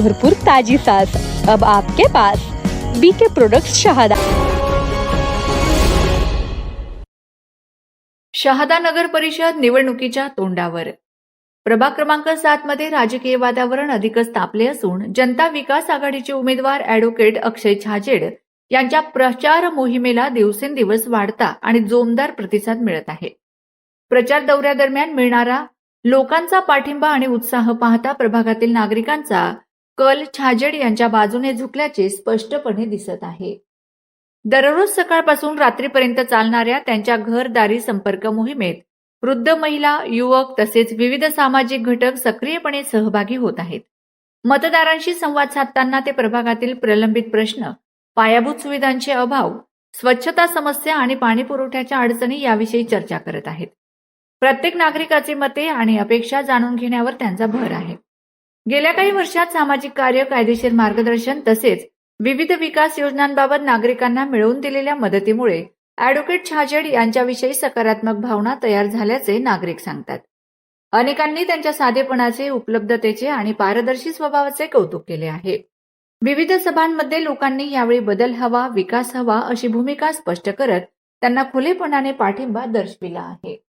भरपूर ताजी सास अब आपके पास बीके प्रोडक्ट्स शहादा शहादा नगर परिषद निवडणुकीच्या तोंडावर. प्रभाग क्रमांक सात मध्ये राजकीय वातावरण अधिकच तापले असून जनता विकास आघाडीचे उमेदवार अॅडव्होकेट अक्षय छाजेड यांच्या प्रचार मोहिमेला दिवसेंदिवस वाढता आणि जोमदार प्रतिसाद मिळत आहे. प्रचार दौऱ्यादरम्यान मिळणारा लोकांचा पाठिंबा आणि उत्साह पाहता प्रभागातील नागरिकांचा कल छाजेड यांच्या बाजूने झुकल्याचे स्पष्टपणे दिसत आहे. दररोज सकाळपासून रात्रीपर्यंत चालणाऱ्या त्यांच्या घरदारी संपर्क मोहिमेत वृद्ध महिला युवक तसेच विविध सामाजिक घटक सक्रियपणे सहभागी होत आहेत. मतदारांशी संवाद साधताना ते प्रभागातील प्रलंबित प्रश्न पायाभूत सुविधांचे अभाव स्वच्छता समस्या आणि पाणी पुरवठ्याच्या अडचणी याविषयी चर्चा करत आहेत. प्रत्येक नागरिकाचे मते आणि अपेक्षा जाणून घेण्यावर त्यांचा भर आहे. गेल्या काही वर्षात सामाजिक कार्य कायदेशीर मार्गदर्शन तसेच विविध विकास योजनांबाबत नागरिकांना मिळवून दिलेल्या मदतीमुळे अॅडव्होकेट छाजेड यांच्याविषयी सकारात्मक भावना तयार झाल्याचे नागरिक सांगतात. अनेकांनी त्यांच्या साधेपणाचे उपलब्धतेचे आणि पारदर्शी स्वभावाचे कौतुक केले आहे. विविध सभांमध्ये लोकांनी यावेळी बदल हवा विकास हवा अशी भूमिका स्पष्ट करत त्यांना खुलेपणाने पाठिंबा दर्शविला आहे.